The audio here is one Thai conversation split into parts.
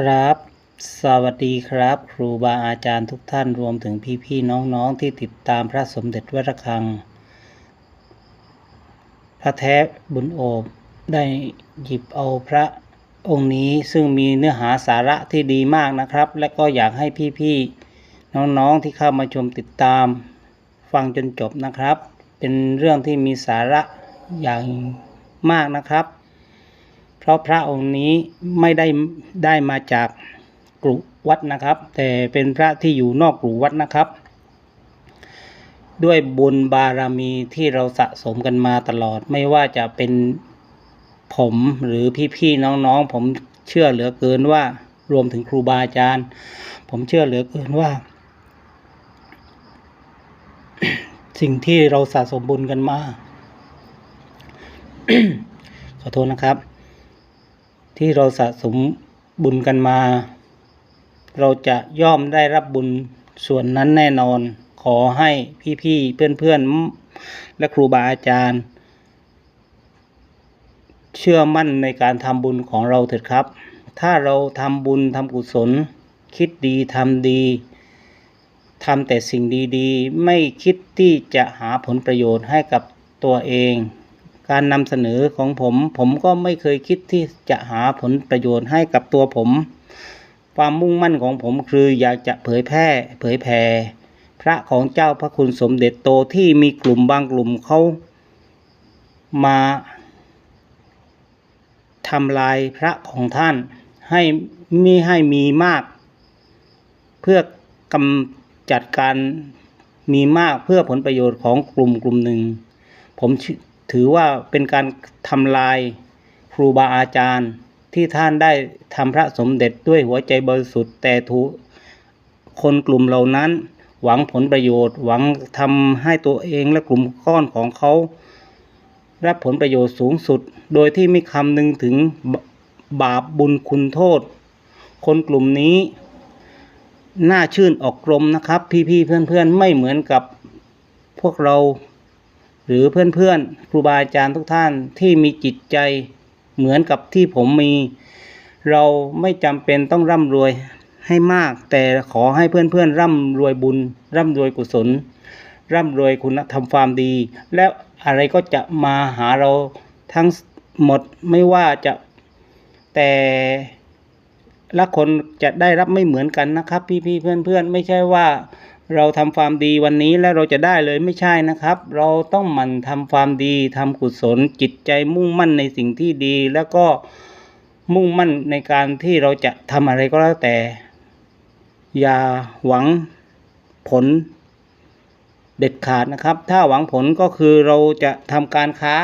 ครับ สวัสดีครับ ครูบาอาจารย์ทุกท่านรวมถึงพี่ๆน้องๆที่ติดตามพระสมเด็จวัดระฆัง พระแท้บุญโอบได้หยิบเอาพระองค์นี้ซึ่งมีเนื้อหาสาระที่ดีมากนะครับ และก็อยากให้พี่ๆน้องๆที่เข้ามาชมติดตาม ฟังจนจบนะครับ เป็นเรื่องที่มีสาระอย่างมากนะครับ เพราะพระองค์นี้ไม่ได้ได้มาจากกรุวัดนะครับ แต่เป็นพระที่อยู่นอกกรุวัดนะครับ ด้วยบุญบารมีที่เราสะสมกันมาตลอด ไม่ว่าจะเป็นผมหรือพี่ๆน้องๆ ผมเชื่อเหลือเกินว่ารวมถึงครูบาอาจารย์ ผมเชื่อเหลือเกินว่า สิ่งที่เราสะสมบุญกันมา ขอโทษนะครับ ที่เราสะสมบุญกันมา เราจะย่อมได้รับบุญส่วนนั้นแน่นอน ขอให้พี่ๆ เพื่อนๆ และครูบาอาจารย์ เชื่อมั่นในการทำบุญของเราเถิดครับ ถ้าเราทำบุญทำกุศล คิดดีทำดีทำแต่สิ่งดีๆ ไม่คิดที่จะหาผลประโยชน์ให้กับตัวเอง การนำเสนอของผม ผมก็ไม่เคยคิดที่จะหาผลประโยชน์ให้กับตัวผม ความมุ่งมั่นของผมคืออยากจะเผยแพร่ เผยแผ่พระของเจ้าพระคุณสมเด็จโตที่มีกลุ่มบางกลุ่มเขามาทำลายพระของท่านให้มีให้มีมาก เพื่อกำจัดการมีมากเพื่อผลประโยชน์ของกลุ่มกลุ่มหนึ่ง ผม ถือว่าเป็นการทำลายครูบาอาจารย์ที่ท่านได้ทำพระสมเด็จด้วยหัวใจบริสุทธิ์แต่ทุคนกลุ่มเหล่านั้น หวังผลประโยชน์ หวังทำให้ตัวเองและกลุ่มก้อนของเขารับผลประโยชน์สูงสุด โดยที่ไม่คำนึงถึงบาปบุญคุณโทษ คนกลุ่มนี้ น่าชื่นออกกลมนะครับ พี่ๆเพื่อนๆ ไม่เหมือนกับพวกเรา หรือเพื่อนๆ ครูบาอาจารย์ทุกท่านที่มีจิตใจเหมือนกับที่ผมมี เราไม่จำเป็นต้องร่ำรวยให้มาก แต่ขอให้เพื่อนๆ ร่ำรวยบุญ ร่ำรวยกุศล ร่ำรวยคุณธรรมความดี แล้วอะไรก็จะมาหาเราทั้งหมดไม่ว่าจะแต่ละคนจะได้รับไม่เหมือนกันนะครับ พี่ๆเพื่อนๆ ไม่ใช่ว่า เราทำความดีวันนี้แล้วเราจะได้เลยไม่ใช่นะครับ เราต้องหมั่นทำความดีทำกุศลจิตใจมุ่งมั่นในสิ่งที่ดี แล้วก็มุ่งมั่นในการที่เราจะทำอะไรก็แล้วแต่ อย่าหวังผลเด็ดขาดนะครับ ถ้าหวังผลก็คือเราจะทำการค้า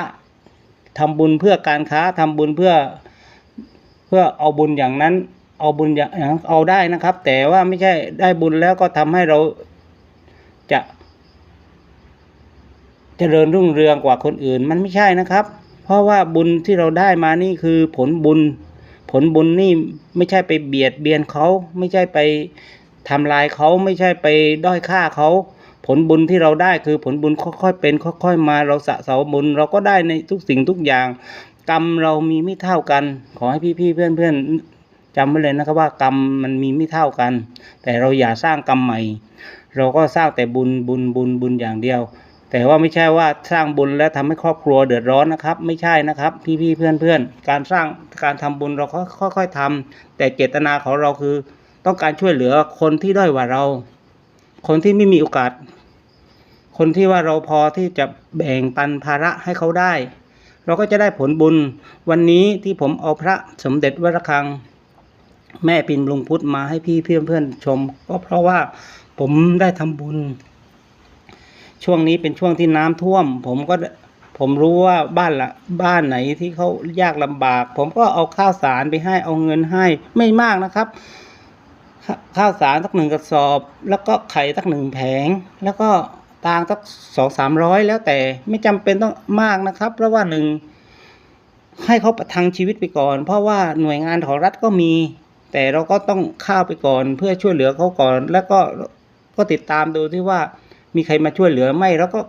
ทำบุญเพื่อการค้าทำบุญเพื่อเพื่อเอาบุญอย่างนั้นเอาบุญอย่างเอาได้นะครับ แต่ว่าไม่ใช่ได้บุญแล้วก็ทำให้เรา จะเจริญรุ่งเรืองกว่าคนอื่น มันไม่ใช่นะครับ เพราะว่าบุญที่เราได้มานี่คือผลบุญ ผลบุญนี่ไม่ใช่ไปเบียดเบียนเขาไม่ใช่ไปทำลายเขาไม่ใช่ไปด้อยค่าเขาผลบุญที่เราได้คือผลบุญค่อยๆเป็นค่อยๆมาเราสะสมบุญเราก็ได้ในทุกสิ่งทุกอย่าง กรรมเรามีไม่เท่ากัน ขอให้พี่ๆเพื่อนๆจำไว้เลยนะครับว่ากรรมมันมีไม่เท่ากัน แต่เราอย่าสร้างกรรมใหม่ เราก็สร้างแต่บุญบุญบุญบุญอย่างเดียว แต่ว่าไม่ใช่ว่าสร้างบุญแล้วทำให้ครอบครัวเดือดร้อนนะครับ ไม่ใช่นะครับ พี่ๆเพื่อนๆการสร้างการทำบุญเราก็ค่อยๆทำแต่เจตนาของเราคือ ต้องการช่วยเหลือคนที่ด้อยกว่าเรา คนที่ไม่มีโอกาส คนที่ว่าเราพอที่จะแบ่งปันภาระให้เขาได้ เราก็จะได้ผลบุญ วันนี้ที่ผมเอาพระสมเด็จวัดระฆังแม่ปินลุงพุทธมาให้พี่เพื่อนเพื่อนชม ก็เพราะว่า ผมได้ทำบุญ ช่วงนี้เป็นช่วงที่น้ำท่วม ผมก็ผมรู้ว่าบ้านละบ้านไหนที่เขายากลำบาก ผมก็เอาข้าวสารไปให้เอาเงินให้ไม่มากนะครับ ข้าวสารสักหนึ่งกระสอบ แล้วก็ไข่สักหนึ่งแผง แล้วก็ตางสักสองสามร้อยแล้วแต่ไม่จำเป็นต้องมากนะครับ เพราะว่าหนึ่งให้เขาประทังชีวิตไปก่อน เพราะว่าหน่วยงานของรัฐก็มี แต่เราก็ต้องข้าวไปก่อนเพื่อช่วยเหลือเขาก่อน แล้วก็ ก็ติดตามดูที่ว่ามีใครมาช่วยเหลือไหมแล้วก็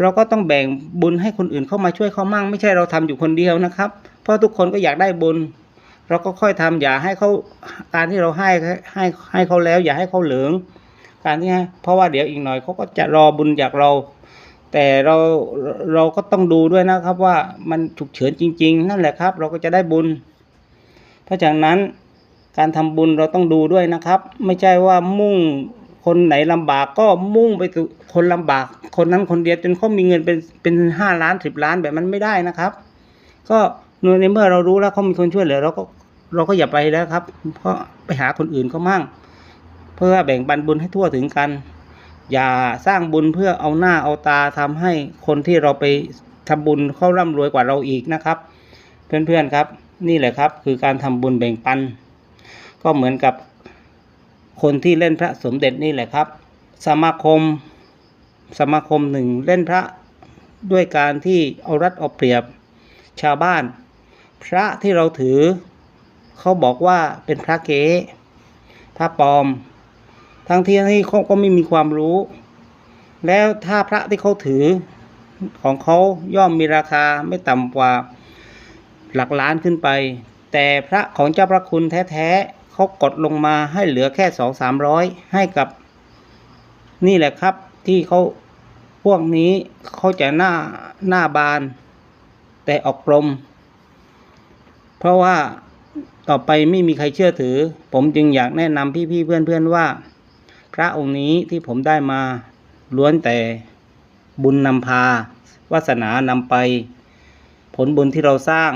เราก็ต้องแบ่งบุญให้คนอื่นเข้ามาช่วยเขามั่ง ไม่ใช่เราทำอยู่คนเดียวนะครับ เพราะทุกคนก็อยากได้บุญ เราก็ค่อยทำอย่าให้เขาการที่เราให้ให้ให้เขาแล้ว อย่าให้เขาเหลือง การที่ให้เพราะว่าเดี๋ยวอีกหน่อยเขาก็จะรอบุญจากเรา แต่เราเราก็ต้องดูด้วยนะครับว่ามันฉุกเฉินจริง ๆ นั่นแหละครับ เราก็จะได้บุญ เพราะฉะนั้นการทำบุญเราต้องดูด้วยนะครับ ไม่ใช่ว่ามุ่ง คนไหนลำบากก็มุ่งไปสู่คนลำบาก คนนั้นคนเดียวจนเขามีเงินเป็นเป็นห้าล้านสิบล้านแบบมันไม่ได้นะครับ ก็ในเมื่อเรารู้แล้วเขามีคนช่วยเหลือเราก็เราก็อย่าไปแล้วครับ เพราะไปหาคนอื่นก็มั่ง เพื่อแบ่งปันบุญให้ทั่วถึงกัน อย่าสร้างบุญเพื่อเอาหน้าเอาตาทำให้คนที่เราไปทำบุญเขาร่ำรวยกว่าเราอีกนะครับ เพื่อนๆครับ นี่แหละครับ คือการทำบุญแบ่งปัน ก็เหมือนกับ คนที่เล่นพระสมเด็จนี่แหละครับ สมาคม สมาคมหนึ่งเล่นพระด้วยการที่เอารัดเอาเปรียบชาวบ้าน พระที่เราถือ เขาบอกว่าเป็นพระเก๊พระปลอม ทั้งที่ที่เขาก็ไม่มีความรู้ แล้วถ้าพระที่เขาถือของเขาย่อมมีราคาไม่ต่ำกว่าหลักล้านขึ้นไป แต่พระของเจ้าพระคุณแท้ๆ เขากดลงมาให้เหลือแค่สองสามร้อยให้กับ นี่แหละครับที่เขาพวกนี้เขาจะหน้าหน้าบาน แต่ออกกลม เพราะว่าต่อไปไม่มีใครเชื่อถือ ผมจึงอยากแนะนำพี่ๆเพื่อนๆว่า พระองค์นี้ที่ผมได้มาล้วนแต่บุญนำพาวาสนานำไป ผลบุญที่เราสร้าง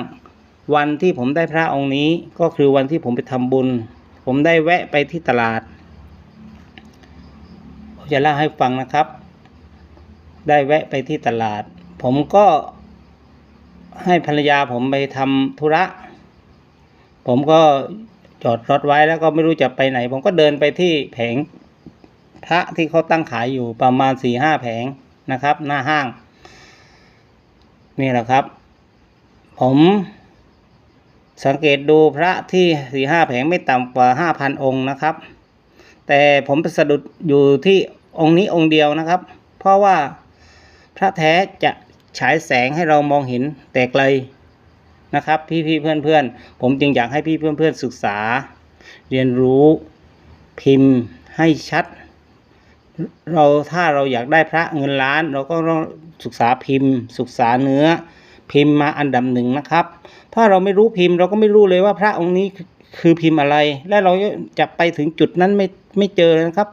วันที่ผมได้พระองค์นี้ก็คือวันที่ผมไปทำบุญ ผมได้แวะไปที่ตลาดผมจะเล่าให้ฟังนะครับ ได้แวะไปที่ตลาด ผมก็ให้ภรรยาผมไปทำธุระ ผมก็จอดรถไว้แล้วก็ไม่รู้จะไปไหน ผมก็เดินไปที่แผงพระที่เขาตั้งขายอยู่ประมาณสี่ห้าแผงนะครับ หน้าห้าง นี่แหละครับ ผม สังเกตดูพระที่สี่ห้าแผงไม่ต่ำกว่าห้าพันองค์นะครับ แต่ผมไปสะดุดอยู่ที่องค์นี้องค์เดียวนะครับ เพราะว่าพระแท้จะฉายแสงให้เรามองเห็นแต่ไกลนะครับ พี่พี่เพื่อนเพื่อนๆ ผมจึงอยากให้พี่เพื่อนเพื่อนๆศึกษา เรียนรู้พิมพ์ให้ชัด เราถ้าเราอยากได้พระเงินล้าน เราก็ต้องศึกษาพิมพ์ ศึกษาเนื้อพิมพ์มาอันดับหนึ่งนะครับ ถ้าเราไม่รู้พิมพ์ เราก็ไม่รู้เลยว่าพระองค์นี้คือพิมพ์อะไร และเราจะไปถึงจุดนั้นไม่ไม่เจอนะครับ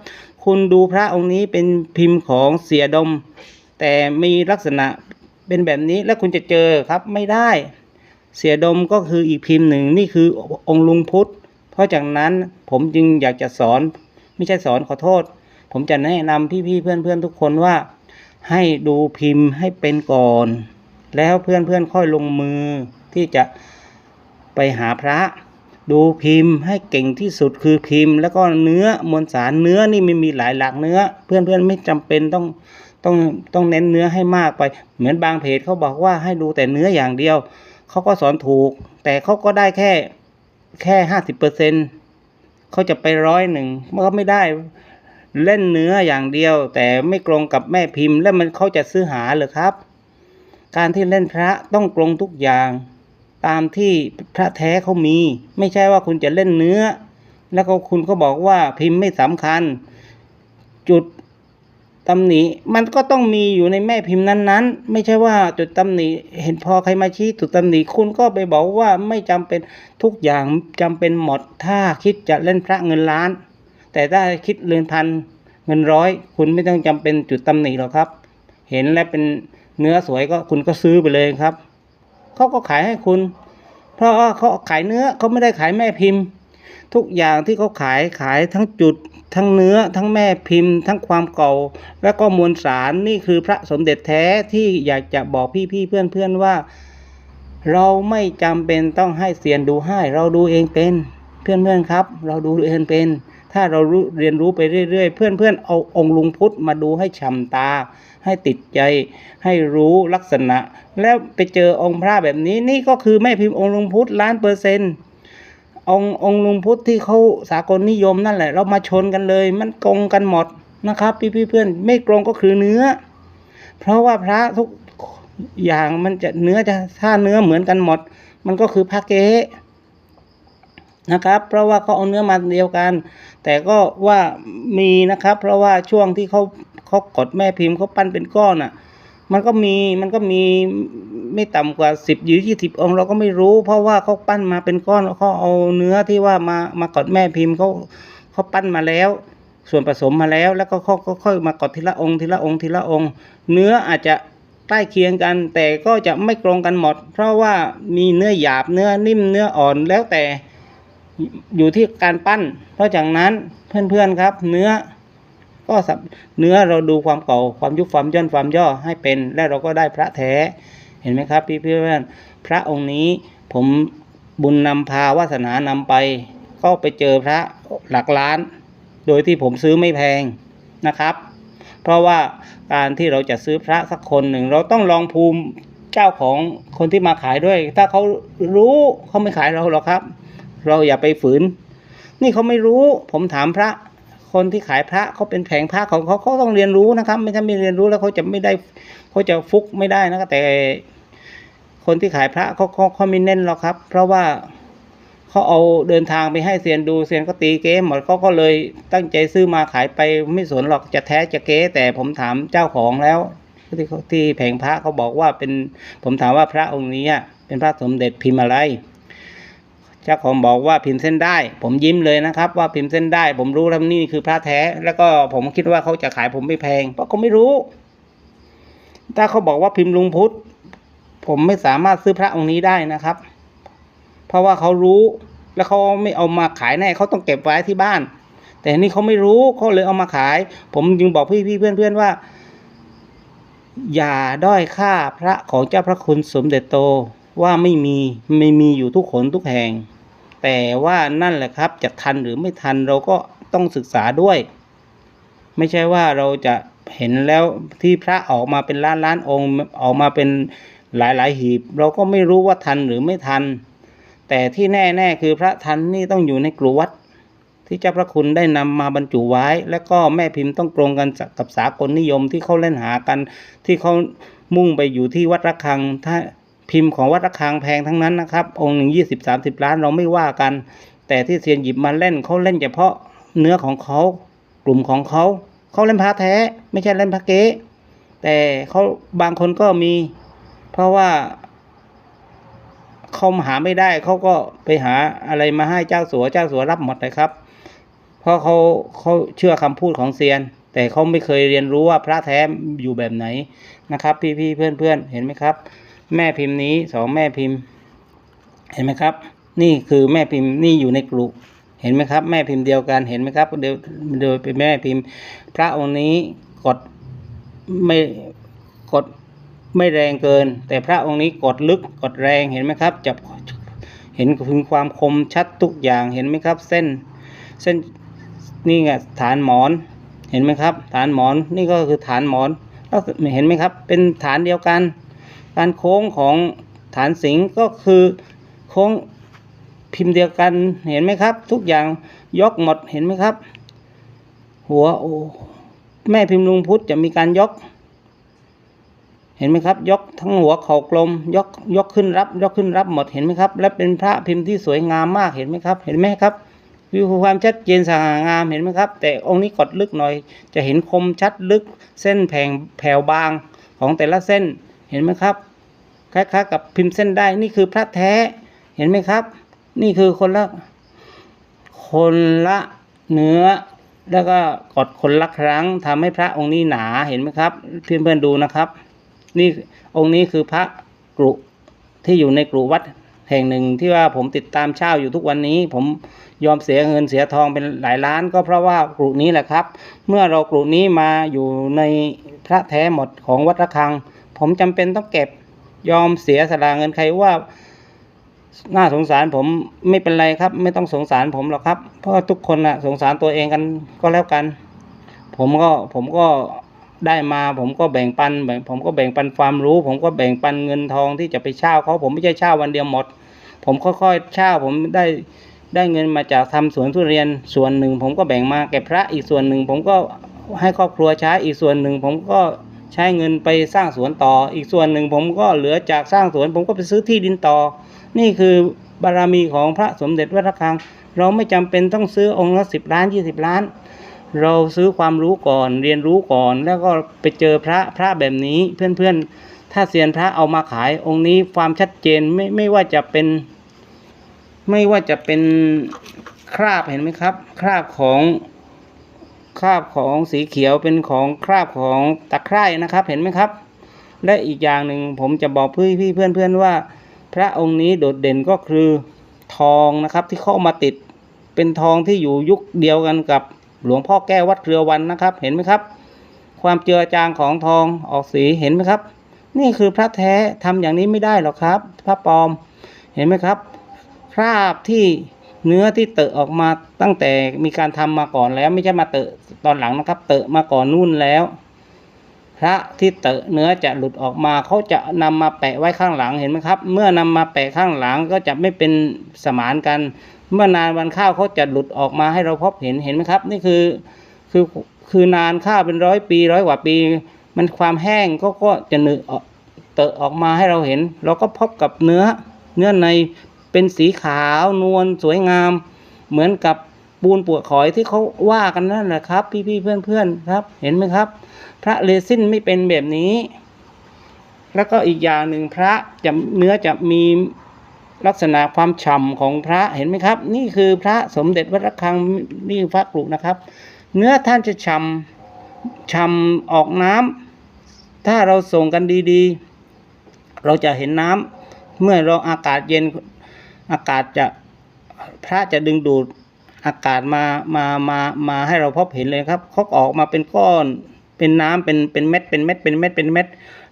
คุณดูพระองค์นี้เป็นพิมพ์ของเสียดม แต่มีลักษณะเป็นแบบนี้แล้วคุณจะเจอครับไม่ได้ เสียดมก็คืออีกพิมพ์หนึ่งนี่คือองค์ลุงพุทธ เพราะจากนั้นผมจึงอยากจะสอน ไม่ใช่สอนขอโทษ ผมจะแนะนำพี่ๆเพื่อนๆทุกคนว่า ให้ดูพิมพ์ให้เป็นก่อน แล้วเพื่อนๆค่อยลงมือ ที่จะไปหาพระดูพิมพ์ให้เก่งที่สุดคือพิมพ์ แล้วก็เนื้อมวลสารเนื้อนี่มันมีหลายหลักเนื้อ เพื่อนๆไม่จำเป็นต้องต้องต้องเน้นเนื้อให้มากไป เหมือนบางเพจเขาบอกว่าให้ดูแต่เนื้ออย่างเดียวเขาก็สอนถูก แต่เขาก็ได้แค่แค่ห้าสิบเปอร์เซ็นเขาจะไปร้อยหนึ่งมันก็ไม่ได้เล่นเนื้ออย่างเดียว แต่ไม่ตรงกับแม่พิมพ์ แล้วมันเขาจะซื้อหาหรือครับ การที่เล่นพระต้องตรงทุกอย่าง ตามที่พระแท้เขามี ไม่ใช่ว่าคุณจะเล่นเนื้อ แล้วก็คุณก็บอกว่าพิมพ์ไม่สำคัญ จุดตำหนิมันก็ต้องมีอยู่ในแม่พิมพ์นั้นๆ ไม่ใช่ว่าจุดตำหนิเห็นพอใครมาชี้จุดตำหนิคุณก็ไปบอกว่าไม่จำเป็นทุกอย่างจำเป็นหมดถ้าคิดจะเล่นพระเงินล้าน แต่ถ้าคิดเรือนพันเงินร้อย คุณไม่ต้องจำเป็นจุดตำหนิหรอกครับ เห็นแล้วเป็นเนื้อสวยก็คุณก็ซื้อไปเลยครับ เขาก็ขายให้คุณ เพราะว่าเขาขายเนื้อเขาไม่ได้ขายแม่พิมพ์ ทุกอย่างที่เขาขายขายทั้งจุด ทั้งเนื้อ ทั้งแม่พิมพ์ ทั้งความเก่า และก็มวลสารนี่คือพระสมเด็จแท้ที่อยากจะบอกพี่ๆเพื่อนๆว่า เราไม่จำเป็นต้องให้เซียนดูให้ เราดูเองเป็น เพื่อนๆครับ เราดูเองเป็น ถ้าเราเรียนรู้ไปเรื่อย ๆ เพื่อนๆเอาองค์ลุงพุทธมาดูให้ฉ่ำตา ให้ติดใจให้รู้ลักษณะ แล้วไปเจอองค์พระแบบนี้นี่ก็คือแม่พิมพ์องค์ลุงพุทธล้านเปอร์เซ็นต์องค์องค์ลุงพุทธที่เขาสากลนิยมนั่นแหละ เรามาชนกันเลย มันกงกันหมดนะครับ พี่ๆเพื่อนไม่กรงก็คือเนื้อ เพราะว่าพระทุกอย่างมันจะเนื้อจะถ้าเนื้อเหมือนกันหมด มันก็คือพระเก๊ นะครับ เพราะว่าเขาเอาเนื้อมาเดียวกัน แต่ก็ว่ามีนะครับ เพราะว่าช่วงที่เขาเขากดแม่พิมพ์เขาปั้นเป็นก้อนอะ มันก็มีมันก็มีไม่ต่ำกว่าสิบหรือยี่สิบองค์เราก็ไม่รู้ เพราะว่าเขาปั้นมาเป็นก้อนเขาเอาเนื้อที่ว่ามามากดแม่พิมพ์เขาเขาปั้นมาแล้วส่วนผสมมาแล้วแล้วก็เขาค่อยมากดทีละองค์ทีละองค์ทีละองค์ เนื้ออาจจะใกล้เคียงกัน แต่ก็จะไม่ตรงกันหมด เพราะว่ามีเนื้อหยาบเนื้อนิ่มเนื้ออ่อนแล้วแต่ อยู่ที่การปั้น เพราะจากนั้นเพื่อนๆครับ เนื้อก็เนื้อเราดูความเก่าความยุบความย่นความย่อให้เป็น และเราก็ได้พระแท้เห็นไหมครับ พี่เพื่อนพระองค์นี้ผมบุญนำพาวาสนานำไป ก็ไปเจอพระหลักล้าน โดยที่ผมซื้อไม่แพงนะครับ เพราะว่าการที่เราจะซื้อพระสักคนหนึ่ง เราต้องลองภูมิเจ้าของคนที่มาขายด้วย ถ้าเขารู้เขาไม่ขายเราหรอกครับ เราอย่าไปฝืน นี่เขาไม่รู้ ผมถามพระ คนที่ขายพระเขาเป็นแผงพระของเขาเขาต้องเรียนรู้นะครับ ไม่ถ้าไม่เรียนรู้แล้วเขาจะไม่ได้เขาจะฟุกไม่ได้นะครับแต่คนที่ขายพระเขาเขาเขาไม่เน้นหรอกครับ เพราะว่าเขาเอาเดินทางไปให้เซียนดูเซียนก็ตีเก๊หมดเขาก็เลยตั้งใจซื้อมาขายไปไม่สนหรอกจะแท้จะเก๊แต่ผมถามเจ้าของแล้วที่ที่แผงพระเขาบอกว่าเป็นผมถามว่าพระองค์นี้เป็นพระสมเด็จพิมพ์อะไร จ้าของบอกว่าพิมพ์เส้นได้ ผมยิ้มเลยนะครับว่าพิมพ์เส้นได้ ผมรู้แล้วนี่คือพระแท้ แล้วก็ผมคิดว่าเขาจะขายผมไม่แพง เพราะเขาไม่รู้ ถ้าเขาบอกว่าพิมพ์ลุงพุทธผมไม่สามารถซื้อพระองค์นี้ได้นะครับ เพราะว่าเขารู้แล้วเขาไม่เอามาขายแน่เขาต้องเก็บไว้ที่บ้าน แต่นี่เขาไม่รู้เขาเลยเอามาขาย ผมจึงบอกพี่พี่ๆเพื่อนเพื่อนๆว่า อย่าด้อยค่าพระของเจ้าพระคุณสมเด็จโตว่าไม่มีไม่มีอยู่ทุกขนทุกแห่ง แต่ว่านั่นแหละครับจะทันหรือไม่ทันเราก็ต้องศึกษาด้วย ไม่ใช่ว่าเราจะเห็นแล้วที่พระออกมาเป็นล้านล้านองค์ออกมาเป็นหลายหลายหีบ เราก็ไม่รู้ว่าทันหรือไม่ทัน แต่ที่แน่ๆคือพระทันนี่ต้องอยู่ในกรุวัดที่เจ้าพระคุณได้นำมาบรรจุไว้ และก็แม่พิมพ์ต้องตรงกันกับสากลนิยมที่เขาเล่นหากัน ที่เขามุ่งไปอยู่ที่วัดระฆังถ้า พิมพ์ของวัดระฆังแพงทั้งนั้นนะครับ องค์หนึ่งยี่สิบสามสิบล้านเราไม่ว่ากัน แต่ที่เซียนหยิบมาเล่นเขาเล่นเฉพาะเนื้อของเขากลุ่มของเขาเขาเล่นพระแท้ ไม่ใช่เล่นพระเก๊แต่เขาบางคนก็มี เพราะว่าเขาหาไม่ได้เขาก็ไปหาอะไรมาให้เจ้าสัวเจ้าสัวรับหมดเลยครับ เพราะเขาเขาเชื่อคำพูดของเซียน แต่เขาไม่เคยเรียนรู้ว่าพระแท้อยู่แบบไหนนะครับ พี่พี่เพื่อนเพื่อนเห็นไหมครับ แม่พิมพ์นี้สองแม่พิมพ์ เห็นไหมครับ นี่คือแม่พิมพ์นี่อยู่ในกลุ่มเห็นไหมครับ แม่พิมพ์เดียวกันเห็นไหมครับเดี๋ยวโดยเป็นแม่พิมพ์ พระองค์นี้กดไม่กดไม่แรงเกิน แต่พระองค์นี้กดลึกกดแรงเห็นไหมครับจับเห็นถึงความคมชัดทุกอย่างเห็นไหมครับ เส้นเส้นนี่ไงฐานหมอนเห็นไหมครับ ฐานหมอนนี่ก็คือฐานหมอนเห็นไหมครับ เป็นฐานเดียวกัน การโค้งของฐานสิงก็คือโค้งพิมพ์เดียวกันเห็นไหมครับ ทุกอย่างยกหมดเห็นไหมครับ หัวโอ้แม่พิมพ์ลุงพุทธจะมีการยก เห็นไหมครับ ยกทั้งหัวเข่ากลม ยกยกขึ้นรับ ยกขึ้นรับหมดเห็นไหมครับ และเป็นพระพิมพ์ที่สวยงามมากเห็นไหมครับ เห็นไหมครับวิวความชัดเจนสง่างามเห็นไหมครับ แต่องค์นี้กดลึกหน่อย จะเห็นคมชัดลึกเส้นแผงแผ่วบางของแต่ละเส้นเห็นไหมครับ คล้ายๆกับพิมพ์เส้นได้นี่คือพระแท้เห็นไหมครับ นี่คือคนละคนละเนื้อ แล้วก็กดคนละครั้งทำให้พระองค์นี้หนาเห็นไหมครับเพื่อนๆดูนะครับ นี่องค์นี้คือพระกรุที่อยู่ในกรุวัดแห่งหนึ่งที่ว่าผมติดตามเช่าอยู่ทุกวันนี้ ผมยอมเสียเงินเสียทองเป็นหลายล้าน ก็เพราะว่ากรุนี้แหละครับ เมื่อเรากรุนี้มาอยู่ในพระแท้หมดของวัดระฆัง ผมจำเป็นต้องเก็บ ยอมเสียสละเงินใครว่า น่าสงสารผมไม่เป็นไรครับ ไม่ต้องสงสารผมหรอกครับ เพราะทุกคนนะสงสารตัวเองกันก็แล้วกัน ผมก็ผมก็ได้มาผมก็แบ่งปันแบ่งผมก็แบ่งปันความรู้ ผมก็แบ่งปันเงินทองที่จะไปเช่าเขาผมไม่ใช่เช่าวันเดียวหมด ผมค่อยๆเช่าผมได้ได้เงินมาจากทำสวนทุเรียนส่วนหนึ่ง ผมก็แบ่งมาแก่พระอีกส่วนหนึ่ง ผมก็ให้ครอบครัวใช้อีกส่วนหนึ่ง ผมก็ ใช้เงินไปสร้างสวนต่อ อีกส่วนหนึ่งผมก็เหลือจากสร้างสวน ผมก็ไปซื้อที่ดินต่อ นี่คือบารมีของพระสมเด็จวัดระฆัง เราไม่จำเป็นต้องซื้อองค์ละสิบล้านยี่สิบล้าน เราซื้อความรู้ก่อนเรียนรู้ก่อน แล้วก็ไปเจอพระพระแบบนี้เพื่อนๆ ถ้าเซียนพระเอามาขายองค์นี้ความชัดเจนไม่ไม่ว่าจะเป็น ไม่ว่าจะเป็นคราบเห็นไหมครับ คราบของ คราบของสีเขียวเป็นของคราบของตะไคร่นะครับ เห็นไหมครับ และอีกอย่างหนึ่งผมจะบอกพี่พี่เพื่อนเพื่อนๆว่า พระองค์นี้โดดเด่นก็คือทองนะครับที่เข้ามาติด เป็นทองที่อยู่ยุคเดียวกันกับหลวงพ่อแก้ววัดเครือวันนะครับ เห็นไหมครับ ความเจือจางของทองออกสีเห็นไหมครับ นี่คือพระแท้ทำอย่างนี้ไม่ได้หรอกครับ พระปลอมเห็นไหมครับ คราบที่ เนื้อที่เตอะออกมาตั้งแต่มีการทำมาก่อนแล้ว ไม่ใช่มาเตอะตอนหลังนะครับ เตอะมาก่อนนู่นแล้ว พระที่เตอะเนื้อจะหลุดออกมาเขาจะนำมาแปะไว้ข้างหลังเห็นไหมครับ เมื่อนำมาแปะข้างหลังก็จะไม่เป็นสมานกัน เมื่อนานวันข้าวเขาจะหลุดออกมาให้เราพบเห็นเห็นไหมครับ นี่คือคือคือนานข้าวเป็นร้อยปีร้อยกว่าปี มันความแห้งก็ก็จะเนื้อเตอะออกมาให้เราเห็น เราก็พบกับเนื้อเนื้อใน เป็นสีขาวนวลสวยงาม เหมือนกับปูนปวดขอยที่เขาว่ากันนั่นแหละครับ พี่ๆเพื่อนๆครับ เห็นไหมครับ พระเลซินไม่เป็นแบบนี้ แล้วก็อีกอย่างหนึ่งพระจะเนื้อจะมีลักษณะความฉ่ำของพระเห็นไหมครับ นี่คือพระสมเด็จวัดระฆังนี่พระกรุนะครับ เนื้อท่านจะฉ่ำฉ่ำออกน้ำถ้าเราส่งกันดีๆ เราจะเห็นน้ำเมื่อเราอากาศเย็น อากาศจะพระจะดึงดูดอากาศมามามามาให้เราพบเห็นเลยครับเขาออกมาเป็นก้อนเป็นน้ำเป็นเป็นเม็ดเป็นเม็ดเป็นเม็ดเป็นเม็ด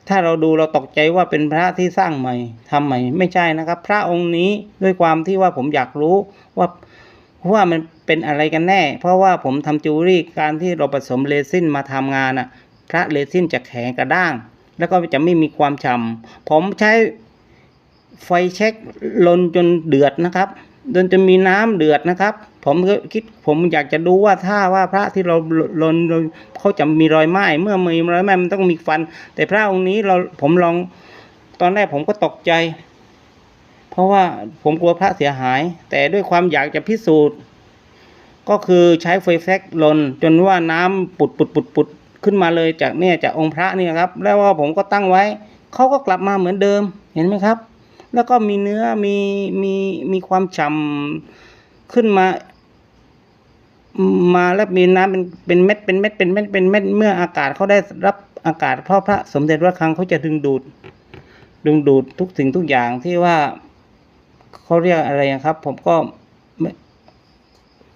ถ้าเราดูเราตกใจว่าเป็นพระที่สร้างใหม่ทำใหม่ไม่ใช่นะครับ พระองค์นี้ด้วยความที่ว่าผมอยากรู้ว่าว่ามันเป็นอะไรกันแน่ เพราะว่าผมทำจิวเวลรี่การที่เราผสมเรซินมาทำงานอะ พระเรซินจะแข็งกระด้าง แล้วก็จะไม่มีความฉ่ำผมใช้ ไฟเช็คลนจนเดือดนะครับจนจะมีน้ำเดือดนะครับ ผมก็คิดผมอยากจะดูว่าถ้าว่าพระที่เราลนลนเขาจะมีรอยไหม้เมื่อมีรอยไหม้มันต้องมีฟัน แต่พระองค์นี้เราผมลองตอนแรกผมก็ตกใจ เพราะว่าผมกลัวพระเสียหาย แต่ด้วยความอยากจะพิสูจน์ ก็คือใช้ไฟแฟกลนจนว่าน้ำปุดปุดปุดปุดขึ้นมาเลยจากเนี่ยจากองค์พระนี่ครับ แล้วว่าผมก็ตั้งไว้เขาก็กลับมาเหมือนเดิมเห็นไหมครับ แล้วก็มีเนื้อมีมีมีความฉ่ำขึ้นมา มาแล้วมีน้ำเป็นเป็นเม็ดเป็นเม็ดเป็นเม็ดเป็นเม็ดเมื่ออากาศเขาได้รับอากาศเพราะพระสมเด็จพระคลังเขาจะดึงดูด ดึงดูดทุกสิ่งทุกอย่างที่ว่าเขาเรียกอะไรครับ ผมก็ม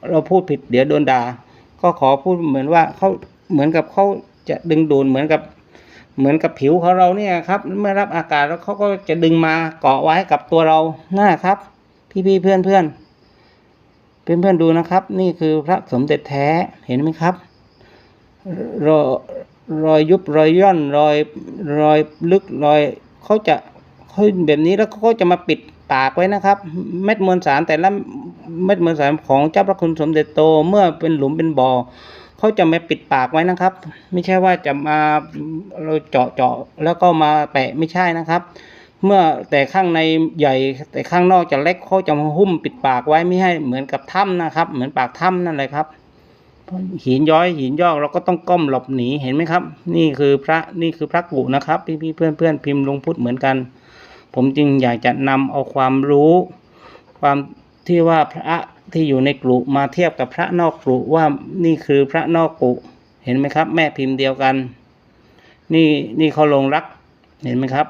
เราพูดผิดเดี๋ยวโดนด่าก็ขอพูดเหมือนว่าเขาเหมือนกับเขาจะดึงดูดเหมือนกับ เหมือนกับผิวของเราเนี่ยครับเมื่อรับอากาศแล้วเขาก็จะดึงมาเกาะไว้กับตัวเรานั่นแหละครับ พี่ๆเพื่อนๆเพื่อนๆดูนะครับ นี่คือพระสมเด็จแท้เห็นไหมครับรอยรอยยุบรอยย่อนรอยรอยลึกรอยเขาจะเขาแบบนี้แล้วเขาก็จะมาปิดปากไว้นะครับ เม็ดมวลสารแต่ละเม็ดมวลสารของเจ้าพระคุณสมเด็จโตเมื่อเป็นหลุมเป็นบ่อ เขาจะมาปิดปากไว้นะครับ ไม่ใช่ว่าจะมาเราเจาะเจาะแล้วก็มาแปะไม่ใช่นะครับ เมื่อแต่ข้างในใหญ่แต่ข้างนอกจะเล็กเขาจะมาหุ้มปิดปากไว้ไม่ให้เหมือนกับถ้ำนะครับ เหมือนปากถ้ำนั่นเลยครับ หินย้อยหินยอกเราก็ต้องก้มหลบหนีเห็นไหมครับ นี่คือพระนี่คือพระกุนะครับ พี่พี่เพื่อนเพื่อนพิมพ์ลงพุทธเหมือนกัน ผมจึงอยากจะนำเอาความรู้ ความที่ว่าพระ ที่อยู่ในกรุมาเทียบกับพระนอกกรุว่านี่คือพระนอกกรุเห็นไหมครับ แม่พิมพ์เดียวกัน นี่นี่เขาลงรัก เห็นไหมครับ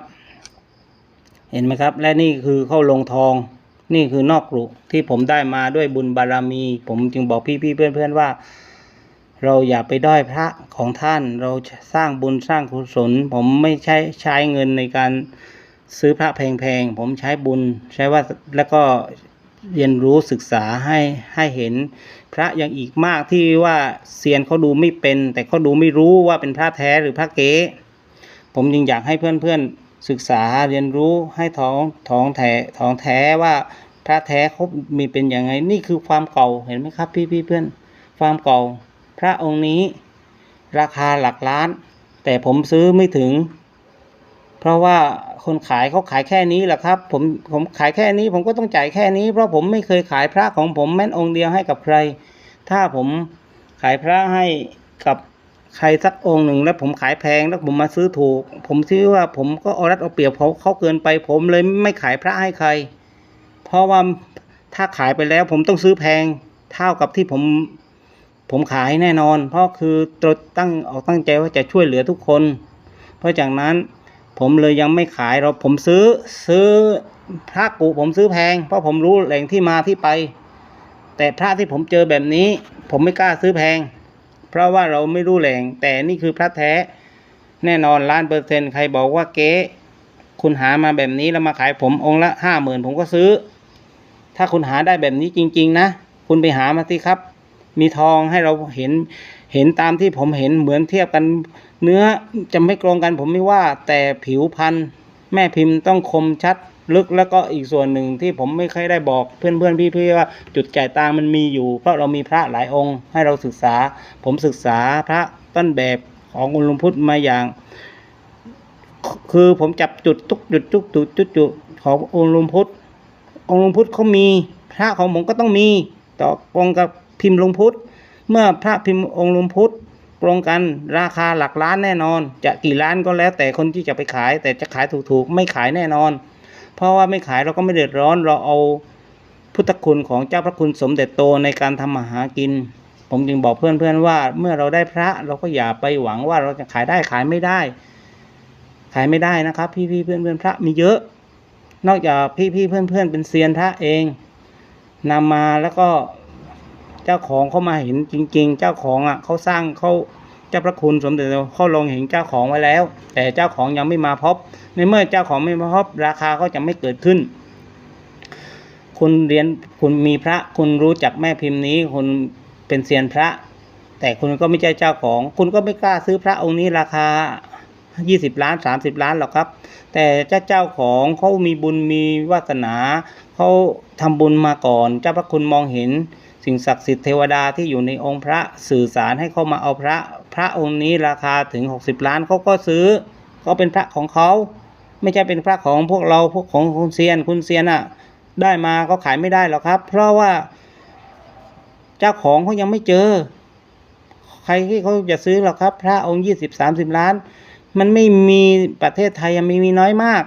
เห็นไหมครับ และนี่คือเข้าลงทอง นี่คือนอกกรุที่ผมได้มาด้วยบุญบารมี ผมจึงบอกพี่ๆเพื่อนๆว่า เราอย่าไปด้อยพระของท่าน เราสร้างบุญสร้างกุศล ผมไม่ใช้ใช้เงินในการซื้อพระแพงๆ ผมใช้บุญใช้ว่าแล้วก็ เรียนรู้ศึกษาให้ให้เห็นพระยังอีกมากที่ว่าเซียนเขาดูไม่เป็น แต่เขาดูไม่รู้ว่าเป็นพระแท้หรือพระเก๊ผมจึงอยากให้เพื่อนๆศึกษาเรียนรู้ให้ท้องท้องแท้ท้องแท้ว่าพระแท้เขามีเป็นยังไงนี่คือความเก่าเห็นไหมครับ พี่พี่เพื่อนความเก่า พระองค์นี้ ราคาหลักล้าน แต่ผมซื้อไม่ถึง เพราะว่าคนขายเขาขายแค่นี้แหละครับ ผมผมขายแค่นี้ ผมก็ต้องจ่ายแค่นี้ เพราะผมไม่เคยขายพระของผมแม้นองค์เดียวให้กับใคร ถ้าผมขายพระให้กับใครสักองค์หนึ่งแล้วผมขายแพงแล้วผมมาซื้อถูก ผมคิดว่าผมก็เอารัดเอาเปรียบเขาเขาเกินไป ผมเลยไม่ขายพระให้ใคร เพราะว่าถ้าขายไปแล้วผมต้องซื้อแพงเท่ากับที่ผมผมขายแน่นอน เพราะคือตรตั้งออกตั้งใจว่าจะช่วยเหลือทุกคน เพราะจากนั้น ผมเลยยังไม่ขายเราผมซื้อซื้อพระกุผมซื้อแพง เพราะผมรู้แหล่งที่มาที่ไป แต่พระที่ผมเจอแบบนี้ ผมไม่กล้าซื้อแพง เพราะว่าเราไม่รู้แหล่ง แต่นี่คือพระแท้ แน่นอนล้านเปอร์เซ็นต์ใครบอกว่าเก๊คุณหามาแบบนี้แล้วมาขายผมองค์ละห้าหมื่นผมก็ซื้อ ถ้าคุณหาได้แบบนี้จริง ๆ นะ คุณไปหามาสิครับ มีทองให้เราเห็น เห็นตามที่ผมเห็นเหมือนเทียบกัน เนื้อจะไม่ตรงกันผมไม่ว่า แต่ผิวพันธุ์แม่พิมพ์ต้องคมชัดลึกแล้วก็อีกส่วนหนึ่งที่ผมไม่เคยได้บอกเพื่อนๆพี่ๆว่าจุดจ่ายตังมันมีอยู่ เพราะเรามีพระหลายองค์ให้เราศึกษา ผมศึกษาพระต้นแบบขององค์หลวงพุทธมาอย่าง คือผมจับจุดทุกจุดทุกจุดจุดจุดขององค์หลวงพุทธองค์หลวงพุทธเขามี พระของผมก็ต้องมี ต่อกรงกับพิมพ์หลวงพุทธ เมื่อพระพิมพ์องค์ลวงพุทธตรงกันราคาหลักล้านแน่นอน จะกี่ล้านก็แล้วแต่คนที่จะไปขาย แต่จะขายถูกๆ ไม่ขายแน่นอน เพราะว่าไม่ขายเราก็ไม่เดือดร้อนเราเอาพุทธคุณของเจ้าพระคุณสมเด็จโตในการทำมาหากิน ผมจึงบอกเพื่อนๆว่า เมื่อเราได้พระเราก็อย่าไปหวังว่าเราจะขายได้ขายไม่ได้ ขายไม่ได้นะครับ พี่ๆเพื่อนๆพระมีเยอะ นอกจากพี่ๆเพื่อนๆเป็นเซียนพระเองนำมาแล้วก็ เจ้าของเขามาเห็นจริง ๆ เจ้าของอะเขาสร้างเขาเจ้าพระคุณสมเด็จเขาลงเห็นเจ้าของไว้แล้ว แต่เจ้าของยังไม่มาพบ ในเมื่อเจ้าของไม่มาพบราคาก็จะไม่เกิดขึ้น คุณเรียนคุณมีพระคุณรู้จักแม่พิมพ์นี้ คุณเป็นเซียนพระ แต่คุณก็ไม่ใช่เจ้าของ คุณก็ไม่กล้าซื้อพระองค์นี้ราคา 20 ล้าน 30 ล้านหรอกครับ แต่เจ้าเจ้าของเขามีบุญมีวาสนาเขาทำบุญมาก่อน เจ้าพระคุณมองเห็น สิ่งศักดิ์สิทธิ์เทวดาที่อยู่ในองค์พระสื่อสารให้เข้ามาเอาพระ พระองค์นี้ราคาถึง 60 ล้านเขาก็ซื้อก็เป็นพระของเขาไม่ใช่เป็นพระของพวกเราพวกของคุณเซียนคุณเซียนอะ่ะ ได้มาก็ขายไม่ได้หรอกครับ เพราะว่า เจ้าของเขายังไม่เจอ ใครที่เขาจะซื้อหรอกครับ พระองค์ยี่สิบสามสิบล้าน มันไม่มีประเทศไทยยังมีมีน้อยมาก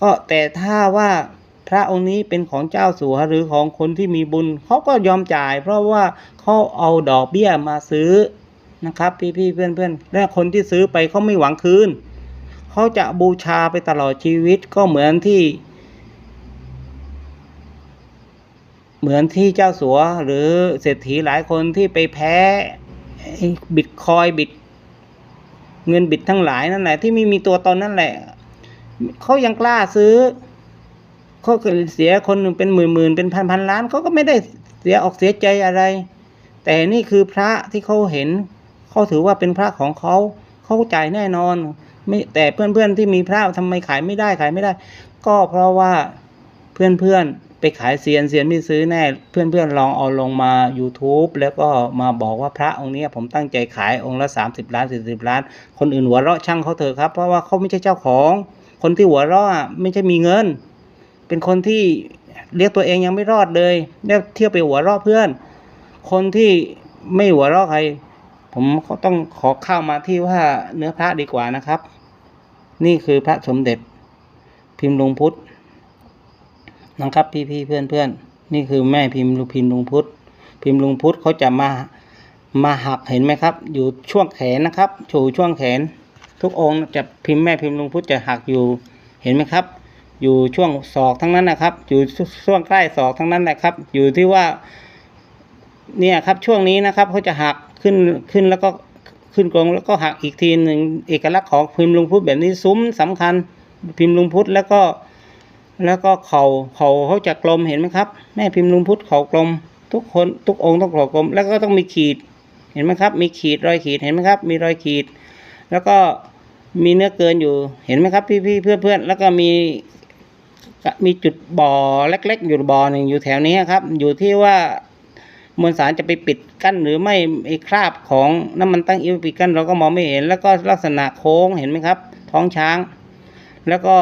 ก็แต่ถ้าว่า ระองค์นี้เป็นของเจ้าสัวหรือของคนที่มีบุญเขาก็ยอมจ่าย เพราะว่าเขาเอาดอกเบี้ยมาซื้อนะครับ พี่ๆเพื่อนๆและคนที่ซื้อไปเขาไม่หวังคืนเขาจะบูชาไปตลอดชีวิตก็เหมือนที่ เหมือนที่เจ้าสัวหรือเศรษฐีหลายคนที่ไปแพ้บิตคอยบิตเงินบิตทั้งหลายนั่นแหละที่ไม่มีตัวตนนั่นแหละเขายังกล้าซื้อ เขาเสียคนหนึ่งเป็นหมื่นหมื่นเป็นพันพันล้านเขาก็ไม่ได้เสียออกเสียใจอะไร แต่นี่คือพระที่เขาเห็นเขาถือว่าเป็นพระของเขาเขาจ่ายแน่นอน ไม่แต่เพื่อนๆที่มีพระทำไมขายไม่ได้ขายไม่ได้ ก็เพราะว่าเพื่อนๆไปขายเซียนเซียนไม่ซื้อแน่ เพื่อนๆลองเอาลงมา YouTube แล้วก็มาบอกว่าพระองค์เนี้ยผมตั้งใจขายองค์ละ 30 ล้าน 40 ล้าน คนอื่นหัวเราะช่างเขาเถอะครับ เพราะว่าเขาไม่ใช่เจ้าของ คนที่หัวเราะไม่ใช่มีเงิน เป็นคนที่เรียกตัวเองยังไม่รอดเลยแล้วเที่ยวไปหัวราะเพื่อน คนที่ไม่หัวราะใคร ผมก็ต้องขอเข้ามาที่ว่าเนื้อพระดีกว่านะครับ นี่คือพระสมเด็จพิมพ์ลวงพุทธนะครับพี่พี่ๆเพื่อนเพื่อนๆนี่คือแม่พิมพ์พิมพ์ลวงพุทธพิมพ์ลวงพุทธเขาจะมามาหักเห็นไหมครับ อยู่ช่วงแขนนะครับอยู่ช่วงแขน ทุกองค์จะพิมพ์แม่พิมพ์ลวงพุทธจะหักอยู่เห็นไหมครับ อยู่ช่วงศอกทั้งนั้นนะครับ อยู่ช่วงใกล้ศอกทั้งนั้นแหละครับ อยู่ที่ว่า เนี่ยครับช่วงนี้นะครับเขาจะหักขึ้นขึ้นแล้วก็ขึ้นกรงแล้วก็หักอีกทีหนึ่งเอกลักษณ์ของพิมพ์ลุงพุทธแบบนี้ซุ้มสำคัญ พิมพ์ลุงพุทธแล้วก็ แล้วก็เขาเขาเขาจะกลมเห็นไหมครับ แม่พิมพ์ลุงพุทธเขากลม ทุกคนทุกองค์ต้องเขากลม แล้วก็ต้องมีขีดเห็นไหมครับ มีขีดรอยขีดเห็นไหมครับ มีรอยขีด แล้วก็มีเนื้อเกินอยู่เห็นไหมครับ พี่พี่เพื่อนเพื่อนๆแล้วก็มี มีจุดบ่อเล็ก ๆ อยู่บ่อหนึ่งอยู่แถวนี้ครับ อยู่ที่ว่ามวลสารจะไปปิดกั้นหรือไม่ไอ้คราบของน้ำมันตั้งอิวปิดกั้นเราก็มองไม่เห็น แล้วก็ลักษณะโค้งเห็นไหมครับ ท้องช้าง แล้วก็